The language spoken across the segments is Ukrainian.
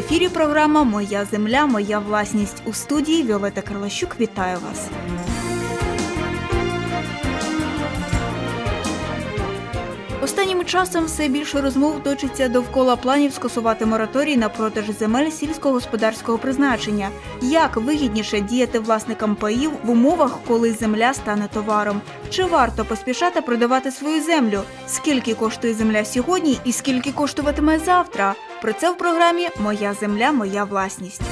ефірі програма Моя земля, моя власність у студії Віолета Карлащук. Вітаю вас. Останнім часом все більше розмов точиться довкола планів скасувати мораторій на продаж земель сільськогосподарського призначення. Як вигідніше діяти власникам паїв в умовах, коли земля стане товаром? Чи варто поспішати продавати свою землю? Скільки коштує земля сьогодні і скільки коштуватиме завтра? Про це в програмі Моя земля, моя власність.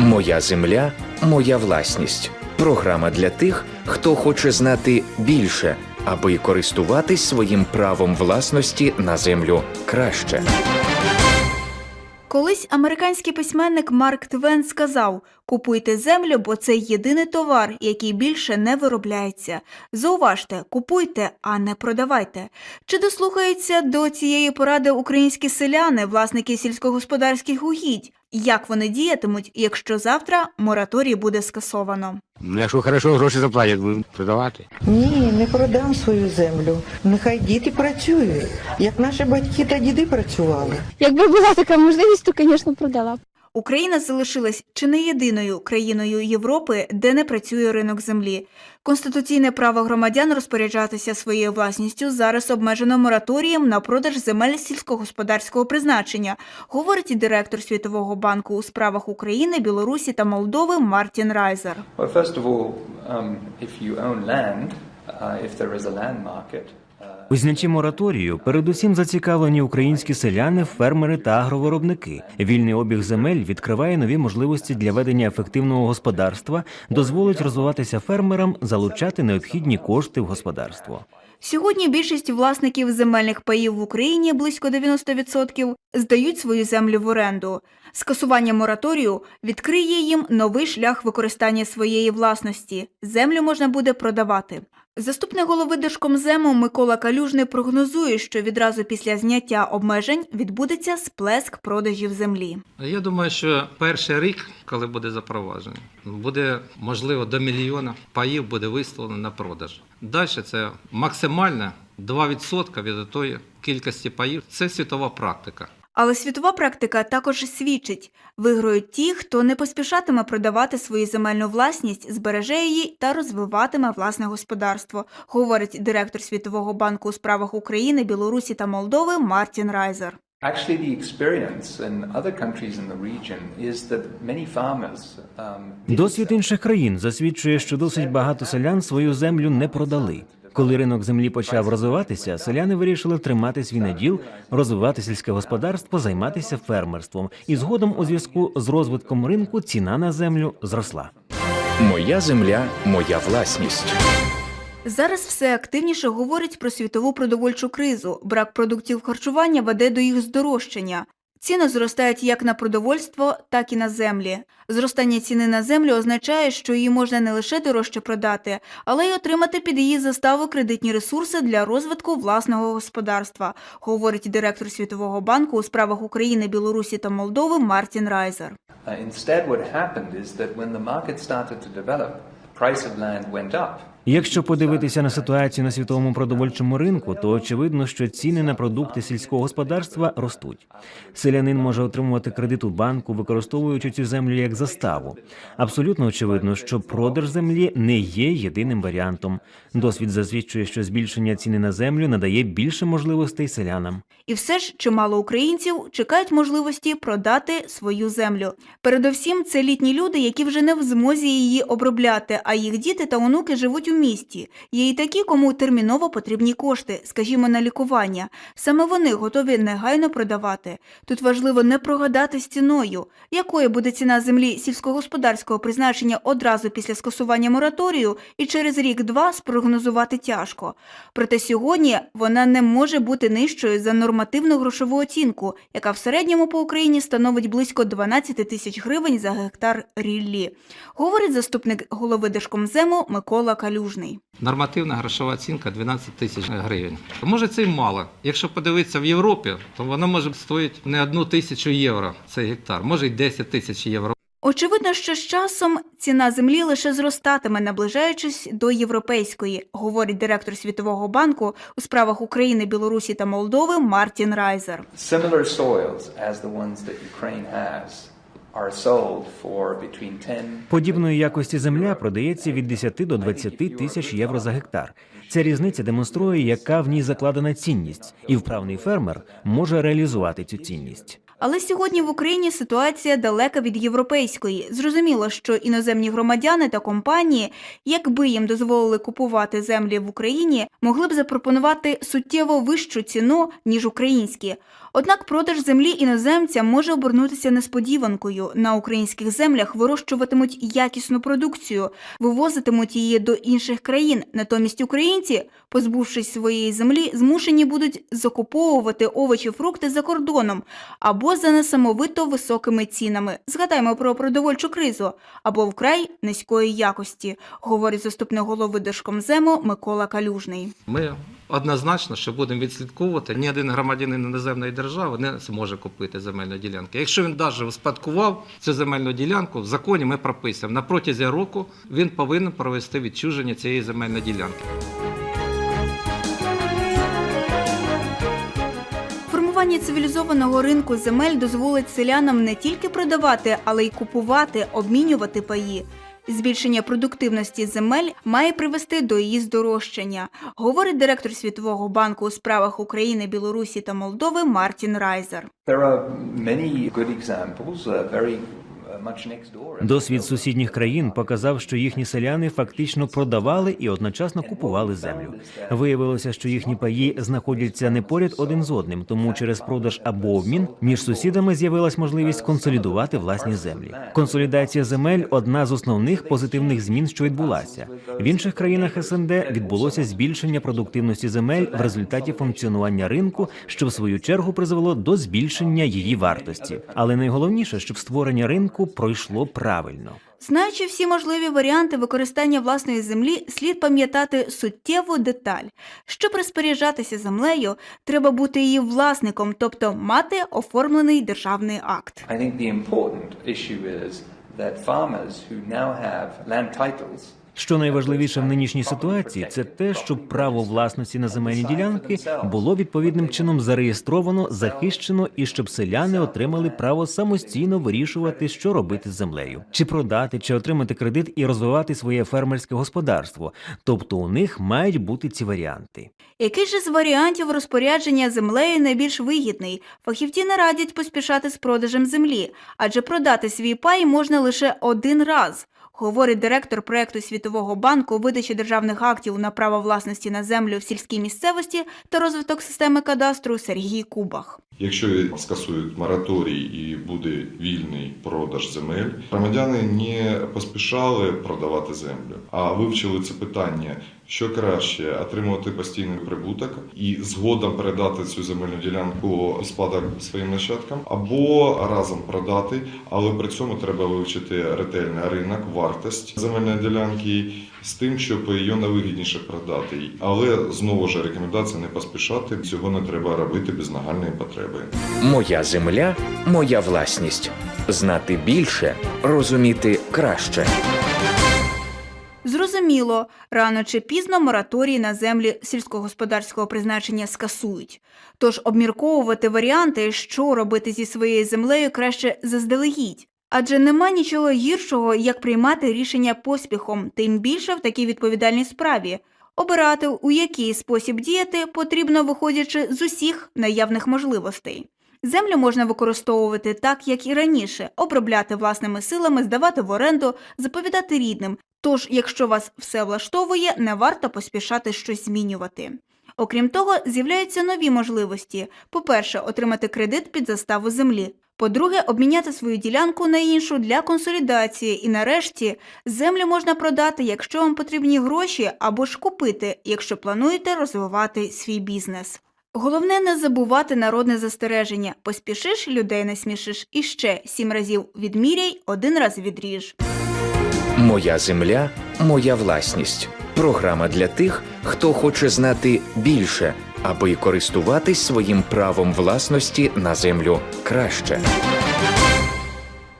Моя земля, моя власність. Програма для тих, хто хоче знати більше, аби користуватись своїм правом власності на землю краще. Колись американський письменник Марк Твен сказав: купуйте землю, бо це єдиний товар, який більше не виробляється. Зауважте, купуйте, а не продавайте. Чи дослухаються до цієї поради українські селяни, власники сільськогосподарських угідь? Як вони діятимуть, якщо завтра мораторій буде скасовано? Якщо хорошо гроші заплатять, будемо продавати. Ні, не продам свою землю. Нехай діти працюють, як наші батьки та діди працювали. Якби була така можливість, то, звісно, продала б. Україна залишилась чи не єдиною країною Європи, де не працює ринок землі. Конституційне право громадян розпоряджатися своєю власністю зараз обмежено мораторієм на продаж земель сільськогосподарського призначення, говорить директор Світового банку у справах України, Білорусі та Молдови Мартін Райзер. Well, first of all, um, if you own land, uh, if there is a land market, У знятті мораторію передусім зацікавлені українські селяни, фермери та агровиробники. Вільний обіг земель відкриває нові можливості для ведення ефективного господарства, дозволить розвиватися фермерам, залучати необхідні кошти в господарство. Сьогодні більшість власників земельних паїв в Україні близько 90% здають свою землю в оренду. Скасування мораторію відкриє їм новий шлях використання своєї власності. Землю можна буде продавати. Заступник голови Держкомзему Микола Калюжний прогнозує, що відразу після зняття обмежень відбудеться сплеск продажів землі. Я думаю, що перший рік, коли буде запроваджено, буде можливо до мільйона паїв буде виставлено на продаж. Далі це максимально 2% від тої кількості паїв. Це світова практика. Але світова практика також свідчить: виграють ті, хто не поспішатиме продавати свою земельну власність, збереже її та розвиватиме власне господарство, говорить директор Світового банку у справах України, Білорусі та Молдови Мартін Райзер. actually the experience in other countries in the region is that many farmers um, Досвід інших країн засвідчує, що досить багато селян свою землю не продали. Коли ринок землі почав розвиватися, селяни вирішили тримати свій наділ, розвивати сільське господарство, займатися фермерством. І згодом, у зв'язку з розвитком ринку, ціна на землю зросла. Моя земля, моя власність. Зараз все активніше говорять про світову продовольчу кризу. Брак продуктів харчування веде до їх здорожчання. Ціни зростають як на продовольство, так і на землі. Зростання ціни на землю означає, що її можна не лише дорожче продати, але й отримати під її заставу кредитні ресурси для розвитку власного господарства, говорить директор Світового банку у справах України, Білорусі та Молдови Мартін Райзер. Instead, what happened is that when the market started to. Якщо подивитися на ситуацію на світовому продовольчому ринку, то очевидно, що ціни на продукти сільського господарства ростуть. Селянин може отримувати кредит у банку, використовуючи цю землю як заставу. Абсолютно очевидно, що продаж землі не є єдиним варіантом. Досвід засвідчує, що збільшення ціни на землю надає більше можливостей селянам. І все ж чимало українців чекають можливості продати свою землю. Передовсім це літні люди, які вже не в змозі її обробляти, а їх діти та онуки живуть у місті. Є і такі, кому терміново потрібні кошти, скажімо, на лікування. Саме вони готові негайно продавати. Тут важливо не прогадати з ціною. Якою буде ціна землі сільськогосподарського призначення одразу після скасування мораторію і через рік-два спрогнозувати тяжко. Проте сьогодні вона не може бути нижчою за нормативну грошову оцінку, яка в середньому по Україні становить близько 12 тисяч гривень за гектар ріллі, говорить заступник голови Держкомзему Микола Калюжний. Нормативна грошова оцінка 12 тисяч гривень. Може, це й мало. Якщо подивитися в Європі, то воно може стоїти не одну тисячу євро цей гектар, може й 10 тисяч євро. Очевидно, що з часом ціна землі лише зростатиме, наближаючись до європейської, говорить директор Світового банку у справах України, Білорусі та Молдови Мартін Райзер. Similar soils as the ones that Ukraine has are sold for between 10 Подібної якості земля продається від 10 до 20 тисяч євро за гектар. Ця різниця демонструє, яка в ній закладена цінність, і вправний фермер може реалізувати цю цінність. Але сьогодні в Україні ситуація далека від європейської. Зрозуміло, що іноземні громадяни та компанії, якби їм дозволили купувати землі в Україні, могли б запропонувати суттєво вищу ціну ніж українські. Однак продаж землі іноземцям може обернутися несподіванкою. На українських землях вирощуватимуть якісну продукцію, вивозитимуть її до інших країн. Натомість українці, позбувшись своєї землі, змушені будуть закуповувати овочі, фрукти за кордоном або за несамовито високими цінами. Згадаймо про продовольчу кризу або вкрай низької якості, говорить заступник голови Держкомзему Микола Калюжний. Ми однозначно, що будемо відслідковувати, ні один громадянин іноземної держави не зможе купити земельну ділянку. Якщо він навіть успадкував цю земельну ділянку, в законі ми прописуємо, на протязі року він повинен провести відчуження цієї земельної ділянки. Формування цивілізованого ринку земель дозволить селянам не тільки продавати, але й купувати, обмінювати паї. Збільшення продуктивності земель має привести до її здорожчання, говорить директор Світового банку у справах України, Білорусі та Молдови Мартін Райзер. There are many good examples, uh, very Досвід сусідніх країн показав, що їхні селяни фактично продавали і одночасно купували землю. Виявилося, що їхні паї знаходяться не поряд один з одним, тому через продаж або обмін між сусідами з'явилась можливість консолідувати власні землі. Консолідація земель одна з основних позитивних змін, що відбулася. В інших країнах СНД відбулося збільшення продуктивності земель в результаті функціонування ринку, що в свою чергу призвело до збільшення її вартості. Але найголовніше, щоб створення ринку пройшло правильно. Знаючи всі можливі варіанти використання власної землі, слід пам'ятати суттєву деталь. Щоб розпоряджатися землею, треба бути її власником, тобто мати оформлений державний акт. I think the important issue is that farmers who now have land titles Що найважливіше в нинішній ситуації, це те, щоб право власності на земельні ділянки було відповідним чином зареєстровано, захищено і щоб селяни отримали право самостійно вирішувати, що робити з землею, чи продати, чи отримати кредит і розвивати своє фермерське господарство. Тобто у них мають бути ці варіанти. Який же з варіантів розпорядження землею найбільш вигідний? Фахівці не радять поспішати з продажем землі, адже продати свій пай можна лише один раз. Говорить директор проекту Світового банку видачі державних актів на право власності на землю в сільській місцевості та розвиток системи кадастру Сергій Кубах. Якщо скасують мораторій і буде вільний продаж земель, громадяни не поспішали продавати землю, а вивчили це питання, що краще отримувати постійний прибуток і згодом передати цю земельну ділянку у спадок своїм нащадкам, або разом продати, але при цьому треба вивчити ретельно ринок, вартість земельної ділянки з тим, щоб її найвигідніше продати. Але знову ж рекомендація не поспішати. Цього не треба робити без нагальної потреби. Моя земля, моя власність. Знати більше, розуміти краще. Зрозуміло, рано чи пізно мораторій на землі сільськогосподарського призначення скасують. Тож обмірковувати варіанти, що робити зі своєю землею, краще заздалегідь. Адже нема нічого гіршого, як приймати рішення поспіхом, тим більше в такій відповідальній справі. Обирати, у який спосіб діяти, потрібно виходячи з усіх наявних можливостей. Землю можна використовувати так, як і раніше, обробляти власними силами, здавати в оренду, заповідати рідним. Тож, якщо вас все влаштовує, не варто поспішати щось змінювати. Окрім того, з'являються нові можливості: по-перше, отримати кредит під заставу землі. По-друге, обміняти свою ділянку на іншу для консолідації. І нарешті землю можна продати, якщо вам потрібні гроші, або ж купити, якщо плануєте розвивати свій бізнес. Головне не забувати народне застереження: поспішиш, людей не смішиш, і ще сім разів відміряй, один раз відріж. Моя земля, моя власність. Програма для тих, хто хоче знати більше, аби користуватись своїм правом власності на землю краще.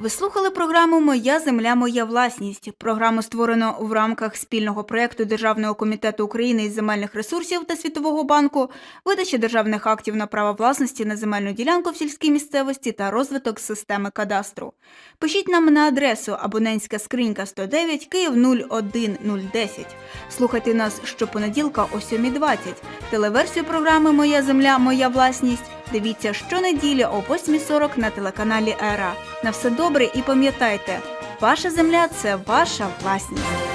Ви слухали програму Моя земля, моя власність. Програму створено в рамках спільного проєкту Державного комітету України із земельних ресурсів та Світового банку, видача державних актів на право власності на земельну ділянку в сільській місцевості та розвиток системи кадастру. Пишіть нам на адресу абонентська скринька 109 Київ 01010. Слухайте нас щопонеділка о 7.20. Телеверсію програми Моя земля, моя власність. Дивіться щонеділі о 8.40 на телеканалі Ера. На все добре і пам'ятайте, ваша земля це ваша власність.